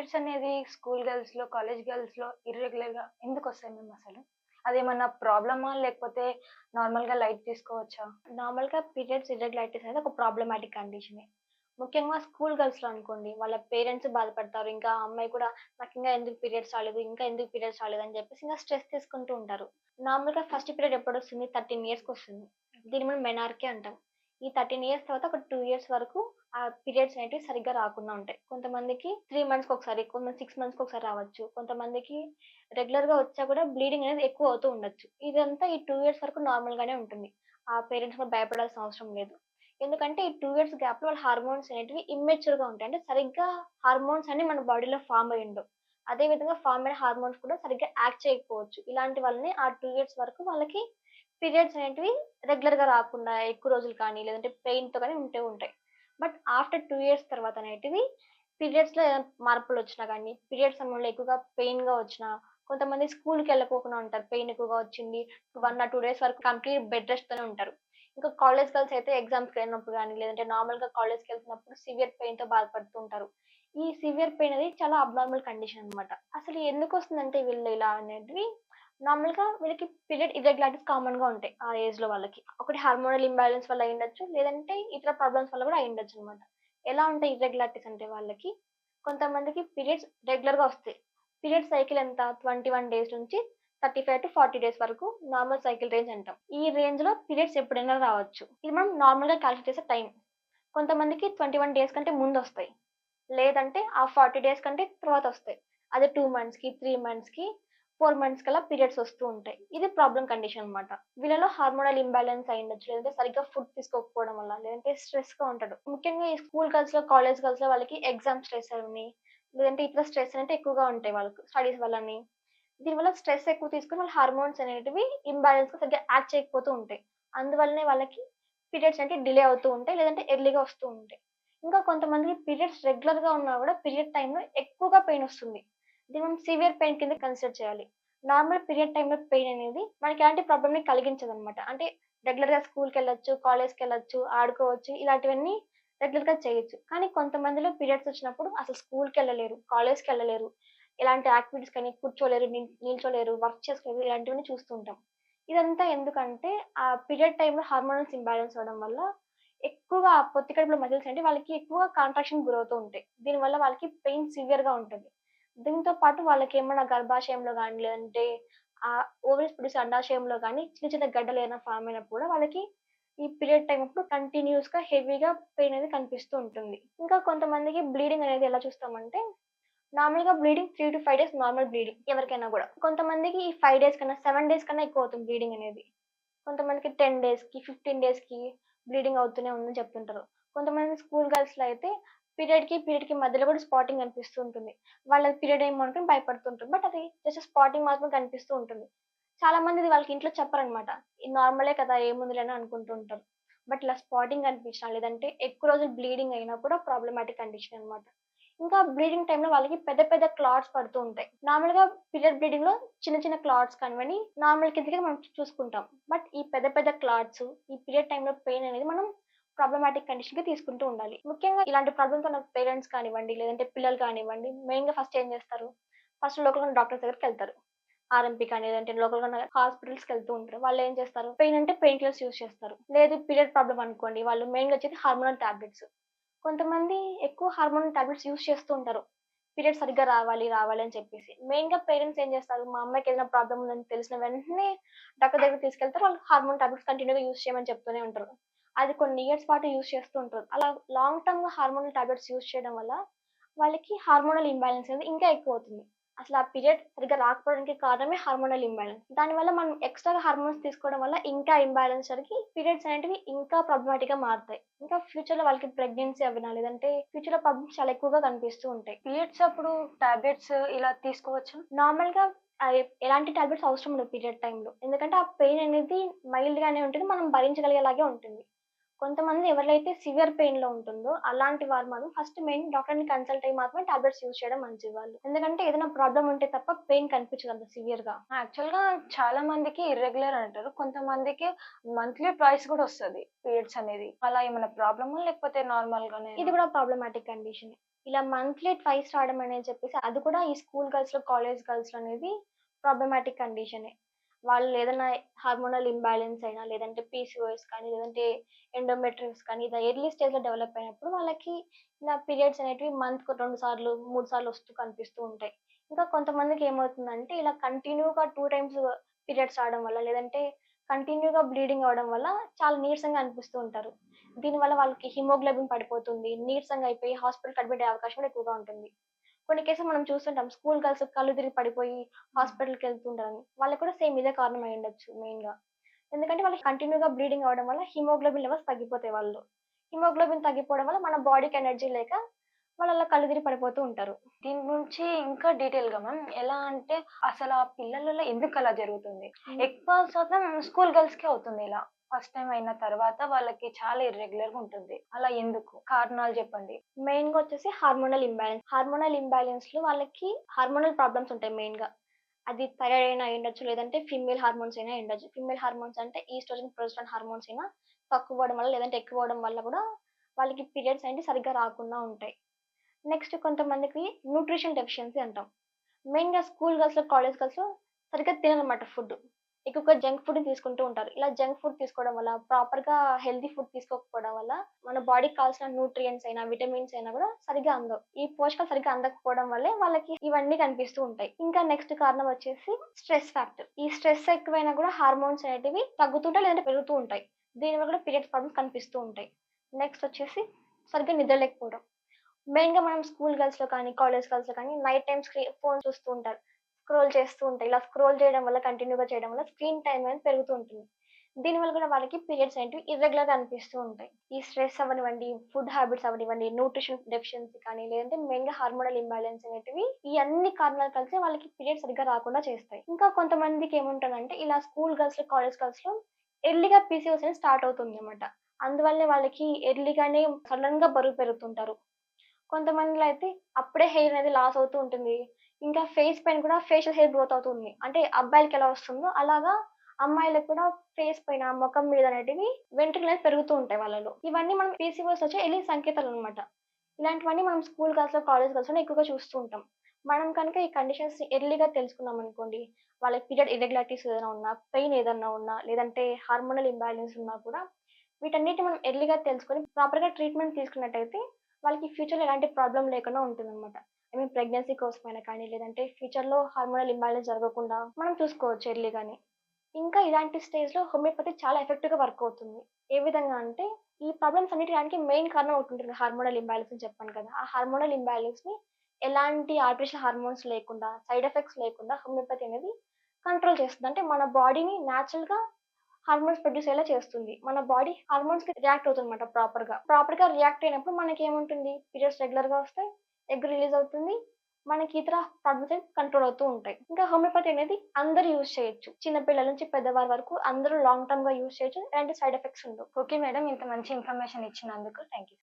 Periods అనేది school గర్ల్స్లో college గర్ల్స్లో ఇర్రెగ్యులర్గా ఎందుకు వస్తాయి మేము అసలు? అదేమన్నా ప్రాబ్లమా లేకపోతే నార్మల్గా లైట్ తీసుకోవచ్చా? నార్మల్గా పీరియడ్స్ ఇర్రెగ్యులారిటీస్ అనేది ఒక ప్రాబ్లమాటిక్ కండిషన్ ముఖ్యంగా స్కూల్ గర్ల్స్లో అనుకోండి వాళ్ళ పేరెంట్స్ బాధపడతారు ఇంకా అమ్మాయి కూడా నాకు ఇంకా ఎందుకు పీరియడ్స్ రాలేదు ఇంకా ఎందుకు పీరియడ్స్ రాలేదు అని చెప్పేసి ఇంకా స్ట్రెస్ తీసుకుంటూ ఉంటారు. నార్మల్గా ఫస్ట్ పీరియడ్ ఎప్పుడు వస్తుంది? థర్టీన్ ఇయర్స్కి వస్తుంది. దీని మనం మెనార్కే అంటాం. ఈ థర్టీన్ ఇయర్స్ తర్వాత ఒక టూ ఇయర్స్ వరకు ఆ పీరియడ్స్ అనేటివి సరిగ్గా రాకుండా ఉంటాయి. కొంతమందికి త్రీ మంత్స్కి ఒకసారి కొంతమంది సిక్స్ మంత్స్కి ఒకసారి రావచ్చు. కొంతమందికి రెగ్యులర్గా వచ్చా కూడా బ్లీడింగ్ అనేది ఎక్కువ అవుతూ ఉండొచ్చు. ఇదంతా ఈ టూ ఇయర్స్ వరకు నార్మల్గానే ఉంటుంది. ఆ పేరెంట్స్ కూడా భయపడాల్సిన అవసరం లేదు. ఎందుకంటే ఈ టూ ఇయర్స్ గ్యాప్లో వాళ్ళ హార్మోన్స్ అనేటివి ఇమ్మెచ్యూర్గా ఉంటాయి. అంటే సరిగ్గా హార్మోన్స్ అన్ని మన బాడీలో ఫామ్ అయి ఉండవు. అదే విధంగా ఫామ్ అయిన హార్మోన్స్ కూడా సరిగ్గా యాక్ట్ చేయకపోవచ్చు. ఇలాంటి వాళ్ళని ఆ టూ ఇయర్స్ వరకు వాళ్ళకి పీరియడ్స్ అనేటివి రెగ్యులర్గా రాకుండా ఎక్కువ రోజులు కానీ లేదంటే పెయిన్తో కానీ ఉంటే ఉంటాయి. బట్ ఆఫ్టర్ టూ ఇయర్స్ తర్వాత అనేటివి పీరియడ్స్లో ఏదైనా మార్పులు వచ్చినా కానీ పీరియడ్స్ సమయంలో ఎక్కువగా పెయిన్గా వచ్చినా కొంతమంది స్కూల్కి వెళ్ళకోకుండా ఉంటారు. పెయిన్ ఎక్కువగా వచ్చింది వన్ ఆర్ టూ డేస్ వరకు కంప్లీట్ బెడ్ రెస్ట్ తోనే ఉంటారు. ఇంకా కాలేజ్ గర్ల్స్ అయితే ఎగ్జామ్స్కి వెళ్ళినప్పుడు కానీ లేదంటే నార్మల్గా కాలేజ్కి వెళ్తున్నప్పుడు సివియర్ పెయిన్తో బాధపడుతుంటారు ఈ సివియర్ పెయిన్ అనేది చాలా అబ్నార్మల్ కండిషన్ అనమాట అసలు ఎందుకు వస్తుందంటే వీళ్ళు ఇలా అనేది నార్మల్గా వీళ్ళకి పీరియడ్ ఇర్రెగ్యులారిటీస్ కామన్గా ఉంటాయి ఆ ఏజ్లో వాళ్ళకి. ఒకటి హార్మోనల్ ఇంబ్యాలెన్స్ వల్ల అయ్యిండొచ్చు లేదంటే ఇతర ప్రాబ్లమ్స్ వల్ల కూడా అయ్యిండొచ్చు అనమాట ఎలా ఉంటాయి ఇర్రెగ్యులారిటీస్ అంటే వాళ్ళకి కొంతమందికి పీరియడ్స్ రెగ్యులర్గా వస్తాయి. పీరియడ్ సైకిల్ ఎంత? ట్వంటీ వన్ డేస్ నుంచి thirty five to forty days వరకు నార్మల్ సైకిల్ రేంజ్ అంటాం. ఈ రేంజ్లో పీరియడ్స్ ఎప్పుడైనా రావచ్చు. ఇది మనం నార్మల్గా క్యాల్కులేట్ చేసే టైం. కొంతమందికి ట్వంటీ వన్ డేస్ కంటే ముందు వస్తాయి. లేదంటే ఆ ఫార్టీ డేస్ కంటే తర్వాత వస్తాయి. అదే టూ మంత్స్కి త్రీ మంత్స్కి ఫోర్ మంత్స్ కల్లా పీరియడ్స్ వస్తూ ఉంటాయి. ఇది ప్రాబ్లం కండిషన్ అన్నమాట. వీళ్ళలో హార్మోనల్ ఇంబ్యాలెన్స్ అయి ఉండొచ్చు లేదంటే సరిగ్గా ఫుడ్ తీసుకోకపోవడం వల్ల లేదంటే స్ట్రెస్గా ఉంటాడు. ముఖ్యంగా ఈ స్కూల్ గర్ల్స్లో కాలేజ్ గర్ల్స్లో వాళ్ళకి ఎగ్జామ్ స్ట్రెస్ అని లేదంటే ఇతర స్ట్రెస్ అంటే ఎక్కువగా ఉంటాయి వాళ్ళకు స్టడీస్ వల్లని. దీనివల్ల స్ట్రెస్ ఎక్కువ తీసుకుని వాళ్ళ హార్మోన్స్ అనేటివి ఇంబ్యాలెన్స్గా సరిగ్గా యాక్ట్ చేయకపోతూ ఉంటాయి. అందువల్లనే వాళ్ళకి పీరియడ్స్ అంటే డిలే అవుతూ ఉంటాయి లేదంటే ఎర్లీగా వస్తూ ఉంటాయి. ఇంకా కొంతమందికి పీరియడ్స్ రెగ్యులర్గా ఉన్నా కూడా పీరియడ్ టైంలో ఎక్కువగా పెయిన్ వస్తుంది. దీన్ని మనం సివియర్ పెయిన్ కింద కన్సిడర్ చేయాలి. నార్మల్ పీరియడ్ టైంలో పెయిన్ అనేది మనకి ఎలాంటి ప్రాబ్లమ్ని కలిగించదు అనమాట అంటే రెగ్యులర్గా స్కూల్కి వెళ్ళొచ్చు కాలేజ్కి వెళ్ళొచ్చు ఆడుకోవచ్చు ఇలాంటివన్నీ రెగ్యులర్గా చేయొచ్చు. కానీ కొంతమందిలో పీరియడ్స్ వచ్చినప్పుడు అసలు స్కూల్కి వెళ్ళలేరు కాలేజ్కి వెళ్ళలేరు. ఇలాంటి యాక్టివిటీస్ కానీ కూర్చోలేరు నిల్చోలేరు వర్క్ చేసుకోలేరు ఇలాంటివన్నీ చూస్తుంటాం ఇదంతా ఎందుకంటే ఆ పీరియడ్ టైంలో హార్మోనల్స్ ఇంబ్యాలెన్స్ అవడం వల్ల ఎక్కువగా పొత్తికడుపులో మజిల్స్ అంటే వాళ్ళకి ఎక్కువగా కాంట్రాక్షన్ గురవుతూ ఉంటాయి. దీనివల్ల వాళ్ళకి పెయిన్ సివియర్గా ఉంటుంది. దీంతో పాటు వాళ్ళకి ఏమైనా గర్భాశయంలో కానీ లేదంటే ఆ ఓవరీస్ ప్రొడ్యూస్ అండాశయంలో కానీ చిన్న చిన్న గడ్డలు ఏమైనా ఫామ్ అయినప్పుడు కూడా వాళ్ళకి ఈ పీరియడ్ టైం అప్పుడు కంటిన్యూస్గా హెవీగా పెయిన్ అనేది కనిపిస్తూ ఉంటుంది. ఇంకా కొంతమందికి బ్లీడింగ్ అనేది ఎలా చూస్తామంటే నార్మల్గా bleeding three to five days normal bleeding ఎవరికైనా కూడా. కొంతమందికి ఈ ఫైవ్ డేస్ కన్నా సెవెన్ డేస్ కన్నా ఎక్కువ అవుతుంది బ్లీడింగ్ అనేది. కొంతమందికి టెన్ డేస్కి ఫిఫ్టీన్ డేస్కి బ్లీడింగ్ అవుతూనే ఉందని చెప్తుంటారు. కొంతమంది స్కూల్ గర్ల్స్లో అయితే పీరియడ్కి పీరియడ్కి మధ్యలో కూడా స్పాటింగ్ కనిపిస్తూ ఉంటుంది. వాళ్ళ పీరియడ్ ఏమో అనుకుని భయపడుతుంటారు. బట్ అది జస్ట్ స్పాటింగ్ మాత్రం కనిపిస్తూ ఉంటుంది. చాలా మంది ఇది వాళ్ళకి ఇంట్లో చెప్పరనమాట. నార్మలే కదా ఏముందిలేనా అనుకుంటూ ఉంటారు. బట్ ఇలా స్పాటింగ్ కనిపించినా లేదంటే ఎక్కువ రోజులు బ్లీడింగ్ అయినా కూడా ప్రాబ్లమాటిక్ కండిషన్ అనమాట. ఇంకా బ్లీడింగ్ టైంలో వాళ్ళకి పెద్ద పెద్ద క్లాట్స్ పడుతూ ఉంటాయి. నార్మల్గా పీరియడ్ బ్లీడింగ్లో చిన్న చిన్న క్లాట్స్ కనివని నార్మల్ కిందకి మనం చూసుకుంటాం. బట్ ఈ పెద్ద పెద్ద క్లాట్స్ ఈ పీరియడ్ టైంలో పెయిన్ అనేది మనం ప్రాబ్లమాటిక్ కండిషన్కి తీసుకుంటూ ఉండాలి. ముఖ్యంగా ఇలాంటి ప్రాబ్లమ్స్ ఉన్న పేరెంట్స్ కానివ్వండి లేదంటే పిల్లలు కానివ్వండి మెయిన్గా ఫస్ట్ ఏం చేస్తారు? ఫస్ట్ లోకల్ డాక్టర్స్ దగ్గరికి వెళ్తారు. ఆర్ఎంపీ కానీ లేదంటే లోకల్గా హాస్పిటల్స్కి వెళ్తూ ఉంటారు. వాళ్ళు ఏం చేస్తారు? పెయిన్ అంటే పెయిన్ కిల్లర్స్ యూస్ చేస్తారు. లేదు పీరియడ్ ప్రాబ్లం అనుకోండి వాళ్ళు మెయిన్గా వచ్చేది హార్మోనల్ టాబ్లెట్స్ కొంతమంది ఎక్కువ హార్మోనల్ టాబ్లెట్స్ యూస్ చేస్తూ ఉంటారు. పీరియడ్ సరిగ్గా రావాలి రావాలి అని చెప్పేసి. మెయిన్గా పేరెంట్స్ ఏం చేస్తారు? మా అమ్మాయికి ఏదైనా ప్రాబ్లం ఉందని తెలిసిన వెంటనే డాక్టర్ దగ్గర తీసుకెళ్తారు. వాళ్ళు హార్మోన్ టాబ్లెట్స్ కంటిన్యూగా యూస్ చేయమని చెప్తూనే ఉంటారు. అది కొన్ని ఇయర్స్ పాటు యూస్ చేస్తూ ఉంటారు అలా long term hormonal tablets use చేయడం వల్ల వాళ్ళకి హార్మోనల్ ఇంబ్యాలెన్స్ అనేది ఇంకా ఎక్కువ అవుతుంది. అసలు ఆ పీరియడ్ సరిగ్గా రాకపోవడానికి కారణమే హార్మోనల్ ఇంబ్యాలెన్స్ దానివల్ల మనం ఎక్స్ట్రా హార్మోన్స్ తీసుకోవడం వల్ల ఇంకా ఇంబ్యాలెన్స్ జరిగి పీరియడ్స్ అనేటివి ఇంకా ప్రాబ్లమాటిక్గా మారుతాయి. ఇంకా ఫ్యూచర్లో వాళ్ళకి ప్రెగ్నెన్సీ అవినా లేదంటే ఫ్యూచర్లో ప్రాబ్లమ్స్ చాలా ఎక్కువగా కనిపిస్తూ ఉంటాయి. పీరియడ్స్ అప్పుడు టాబ్లెట్స్ ఇలా తీసుకోవచ్చు? నార్మల్గా అది ఎలాంటి టాబ్లెట్స్ అవసరం ఉండదు పీరియడ్ టైంలో ఎందుకంటే ఆ పెయిన్ అనేది మైల్డ్ గానే ఉంటుంది. మనం భరించగలిగేలాగే ఉంటుంది. కొంతమంది ఎవరైతే సివియర్ పెయిన్లో ఉంటుందో అలాంటి వారు మాత్రం ఫస్ట్ మెయిన్ డాక్టర్ని కన్సల్ట్ అయ్యి మాత్రమే టాబ్లెట్స్ యూజ్ చేయడం మంచి వాళ్ళు. ఎందుకంటే ఏదైనా ప్రాబ్లం ఉంటే తప్ప పెయిన్ కనిపించదు అంత సివియర్గా. యాక్చువల్గా చాలా మందికి ఇర్రెగ్యులర్ అంటారు. కొంతమందికి మంత్లీ ట్వైస్ కూడా వస్తుంది పీరియడ్స్ అనేది. అలా ఏమైనా ప్రాబ్లమ్ లేకపోతే నార్మల్ గానే? ఇది కూడా ప్రాబ్లమాటిక్ కండిషన్ ఇలా మంత్లీ ట్వైస్ రావడం అనేది చెప్పేసి అది కూడా ఈ స్కూల్ గర్ల్స్లో కాలేజ్ గర్ల్స్లో అనేది ప్రాబ్లమాటిక్ కండిషనే వాళ్ళు ఏదైనా హార్మోనల్ ఇంబ్యాలెన్స్ అయినా లేదంటే పీసీఓఎస్ కానీ లేదంటే ఎండోమెట్రిక్స్ కానీ ఇలా ఎర్లీ స్టేజ్లో డెవలప్ అయినప్పుడు వాళ్ళకి ఇలా పీరియడ్స్ అనేటివి మంత్ రెండు సార్లు మూడు సార్లు వస్తూ కనిపిస్తూ ఉంటాయి. ఇంకా కొంతమందికి ఏమవుతుందంటే ఇలా కంటిన్యూగా టూ టైమ్స్ పీరియడ్స్ రావడం వల్ల లేదంటే కంటిన్యూగా బ్లీడింగ్ అవడం వల్ల చాలా నీరసంగా అనిపిస్తూ ఉంటారు. దీనివల్ల వాళ్ళకి హిమోగ్లోబిన్ పడిపోతుంది నీరసంగా అయిపోయి హాస్పిటల్ అడ్మిట్ అయ్యే అవకాశం ఎక్కువగా ఉంటుంది. కొన్ని కేసులు మనం చూస్తుంటాం. స్కూల్ గర్ల్స్ కళ్ళు తిరిగి పడిపోయి హాస్పిటల్కి వెళ్తుంటారని. వాళ్ళకి కూడా సేమ్ ఇదే కారణం అయి ఉండొచ్చు మెయిన్గా. ఎందుకంటే వాళ్ళకి కంటిన్యూగా బ్లీడింగ్ అవడం వల్ల హిమోగ్లోబిన్ లెవెల్స్ తగ్గిపోతాయి వాళ్ళు. హిమోగ్లోబిన్ తగ్గిపోవడం వల్ల మన బాడీకి ఎనర్జీ లేక వాళ్ళు అలా కళ్ళు తిరిగి పడిపోతూ ఉంటారు. దీని గురించి ఇంకా డీటెయిల్గా మ్యామ్ ఎలా అంటే అసలు ఆ పిల్లలలో ఎందుకు అలా జరుగుతుంది? ఎక్కువ శాతం స్కూల్ గర్ల్స్కి అవుతుంది ఇలా. ఫస్ట్ టైం అయిన తర్వాత వాళ్ళకి చాలా ఇర్రెగ్యులర్గా ఉంటుంది. అలా ఎందుకు? కారణాలు చెప్పండి. మెయిన్గా వచ్చేసి హార్మోనల్ ఇంబ్యాలెన్స్ హార్మోనల్ ఇంబ్యాలెన్స్లో వాళ్ళకి హార్మోనల్ ప్రాబ్లమ్స్ ఉంటాయి మెయిన్గా. అది థైరాయిడ్ అయినా అయి ఉండొచ్చు లేదంటే ఫిమేల్ హార్మోన్స్ అయినా అయి ఉండొచ్చు ఫిమేల్ హార్మోన్స్ అంటే ఈస్ట్రోజన్ ప్రొజెస్ట్రాన్ హార్మోన్స్ అయినా తక్కువ అవ్వడం వల్ల లేదంటే ఎక్కువ అవడం వల్ల కూడా వాళ్ళకి పీరియడ్స్ అనేవి సరిగ్గా రాకుండా ఉంటాయి. నెక్స్ట్ కొంతమందికి న్యూట్రిషన్ డెఫిషియన్సీ అంటాం. మెయిన్గా స్కూల్ గర్ల్స్లో కాలేజ్ గర్ల్స్ సరిగ్గా తిననమాట ఫుడ్ ఎక్కువగా జంక్ ఫుడ్ తీసుకుంటూ ఉంటారు. ఇలా జంక్ ఫుడ్ తీసుకోవడం వల్ల ప్రాపర్గా హెల్దీ ఫుడ్ తీసుకోకపోవడం వల్ల మన బాడీకి కావాల్సిన న్యూట్రియంట్స్ అయినా విటమిన్స్ అయినా కూడా సరిగ్గా అందవు. ఈ పోషకాలు సరిగ్గా అందకపోవడం వల్లే వాళ్ళకి ఇవన్నీ కనిపిస్తూ ఉంటాయి. ఇంకా నెక్స్ట్ కారణం వచ్చేసి స్ట్రెస్ ఫ్యాక్టర్ ఈ స్ట్రెస్ ఎక్కువైనా కూడా హార్మోన్స్ అనేటివి తగ్గుతుంటాయి లేదంటే పెరుగుతూ ఉంటాయి. దీనివల్ల కూడా పీరియడ్స్ ప్రాబ్లమ్స్ కనిపిస్తూ ఉంటాయి. నెక్స్ట్ వచ్చేసి సరిగ్గా నిద్రలేకపోవడం. మెయిన్గా మనం స్కూల్ గర్ల్స్లో కానీ కాలేజ్ గర్ల్స్లో కానీ నైట్ టైం స్క్రీన్ ఫోన్ చూస్తూ ఉంటారు. స్క్రోల్ చేస్తూ ఉంటాయి ఇలా స్క్రోల్ చేయడం వల్ల కంటిన్యూగా చేయడం వల్ల స్క్రీన్ టైం అనేది పెరుగుతూ ఉంటుంది. దీనివల్ల కూడా వాళ్ళకి పీరియడ్స్ అనేవి ఇర్రెగ్యులర్గా అనిపిస్తూ ఉంటాయి. ఈ స్ట్రెస్ అవనివ్వండి ఫుడ్ హ్యాబిట్స్ అవనివ్వండి న్యూట్రిషన్ డెఫిషియన్సీ కానీ లేదంటే మెయిన్గా హార్మోనల్ ఇంబ్యాలెన్స్ అనేటివి ఈ అన్ని కారణాలు కలిసి వాళ్ళకి పీరియడ్స్ సరిగ్గా రాకుండా చేస్తాయి. ఇంకా కొంతమందికి ఏముంటుందంటే ఇలా స్కూల్ గర్ల్స్లో కాలేజ్ గర్ల్స్లో ఎర్లీగా పీసీఓస్ అనేది స్టార్ట్ అవుతుంది అనమాట అందువల్లే వాళ్ళకి ఎర్లీగానే సడన్గా బరువు పెరుగుతుంటారు. కొంతమందిలో అయితే అప్పుడే హెయిర్ అనేది లాస్ అవుతూ ఉంటుంది. ఇంకా ఫేస్ పైన కూడా ఫేషియల్ హెయిర్ గ్రోత్ అవుతుంది అంటే అబ్బాయిలకి ఎలా వస్తుందో అలాగా అమ్మాయిలకు కూడా ఫేస్ పైన ముఖం మీద అనేటివి వెంట్రుకలు అనేది పెరుగుతూ ఉంటాయి వాళ్ళలో. ఇవన్నీ మనం పీసీఓస్ వచ్చే ఎలి సంకేతాలు అనమాట ఇలాంటివన్నీ మనం స్కూల్ గర్ల్స్లో కాలేజ్ గర్ల్స్లో ఎక్కువగా చూస్తూ ఉంటాం. మనం కనుక ఈ కండిషన్స్ ఎర్లీగా తెలుసుకున్నాం అనుకోండి వాళ్ళకి పీరియడ్ ఇరెగ్యులారిటీస్ ఏదైనా ఉన్నా పెయిన్ ఏదన్నా ఉన్నా లేదంటే హార్మోనల్ ఇంబ్యాలెన్స్ ఉన్నా కూడా వీటన్నిటి మనం ఎర్లీగా తెలుసుకొని ప్రాపర్గా ట్రీట్మెంట్ తీసుకున్నట్టయితే వాళ్ళకి ఫ్యూచర్లో ఎలాంటి ప్రాబ్లం లేకుండా ఉంటుంది అనమాట ఐ మీన్ ప్రెగ్నెన్సీ కోసమైనా కానీ లేదంటే ఫ్యూచర్లో హార్మోనల్ ఇంబ్యాలెన్స్ జరగకుండా మనం చూసుకోవచ్చు ఎర్లీ కానీ ఇంకా ఇలాంటి స్టేజ్లో హోమియోపతి చాలా ఎఫెక్టివ్గా వర్క్ అవుతుంది. ఏ విధంగా అంటే ఈ ప్రాబ్లమ్స్ అన్నిటికి మెయిన్ కారణం ఒకటి ఉంటుంది హార్మోనల్ ఇంబ్యాలెన్స్ అని చెప్పాను కదా. ఆ హార్మోనల్ ఇంబ్యాలెన్స్ని ఎలాంటి ఆర్టిఫిషియల్ హార్మోన్స్ లేకుండా సైడ్ ఎఫెక్ట్స్ లేకుండా హోమియోపతి అనేది కంట్రోల్ చేస్తుంది. అంటే మన బాడీని న్యాచురల్గా హార్మోన్స్ ప్రొడ్యూస్ అయ్యేలా చేస్తుంది. మన బాడీ హార్మోన్స్కి రియాక్ట్ అవుతుంది అనమాట ప్రాపర్గా. ప్రాపర్గా రియాక్ట్ అయినప్పుడు మనకి ఏముంటుంది? పీరియడ్స్ రెగ్యులర్గా వస్తాయి ఎగ్ రిలీజ్ అవుతుంది మనకి ఇతర ప్రాబ్లమ్స్ కంట్రోల్ అవుతూ ఉంటాయి. ఇంకా హోమియోపతి అనేది అందరూ యూజ్ చేయొచ్చు. చిన్నపిల్లల నుంచి పెద్దవారి వరకు అందరూ లాంగ్ టర్మ్గా యూజ్ చేయొచ్చు. ఎలాంటి సైడ్ ఎఫెక్ట్స్ ఉండవు. ఓకే మేడం ఇంత మంచి ఇన్ఫర్మేషన్ ఇచ్చినందుకు థ్యాంక్ యూ